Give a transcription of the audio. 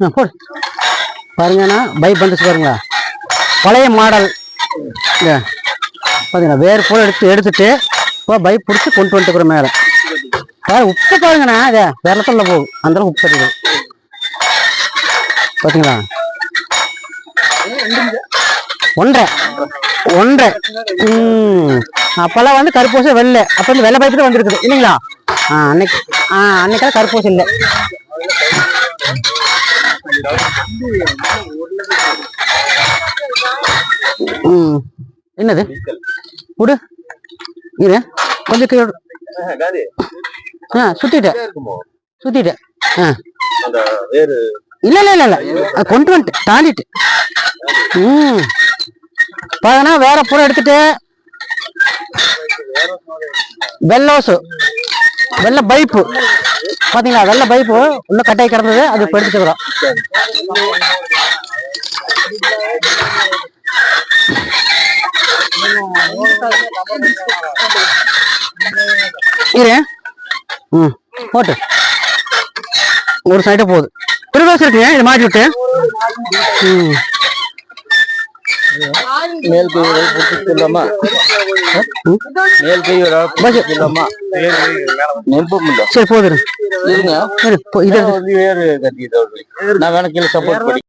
ஆ, பாருங்கண்ணா பைப் வந்துச்சு பாருங்களா. பழைய மாடல். பார்த்தீங்களா வேர் போல் எடுத்து எடுத்துட்டு இப்போ பைப் பிடிச்சி கொண்டு வந்துட்டு மேலே. பாரு உப்பு பாருங்கண்ணா இதே வெள்ளத்தில் போகும் அந்தளவுக்கு உப்பு கட்டிடுது பார்த்தீங்களா ஒன்றரை. ஒன்றரை. ம். அப்போல்லாம் வந்து கருப்பூசம் வெள்ளை. அப்போ வந்து வெள்ளை பைப்பு தான் வந்துருக்குது. இல்லைங்களா? ஆ அன்னைக்கு ஆ அன்னைக்கெல்லாம் கருப்பூசம் இல்லை. என்னது? விடு இரு. கொஞ்சம் கீழே ஆ சுத்திட்டேன் சுத்திட்டேன் ஆ. இல்ல இல்ல இல்ல இல்ல. கொண்டு வந்துட்டு தாண்டிட்டு. ம். பார்த்தனா வேற பூரா எடுத்துட்டு. வெள்ளோசு வெள்ள பைப்பு. பாத்தீங்களா? வெள்ள பைப்பு உள்ள கட்டாய் கிடந்தது. அது இப்ப எடுத்துக்கிறோம். இரு. ம். போட்டு. ஒரு சைடு போகுது. ஒரு தோசை இருக்குங்க இது மாட்டி விட்டு ம். மேல் கை ஒரு புடிச்சிடலாமா மேல் கை ஒரு புடிச்சிடலாமா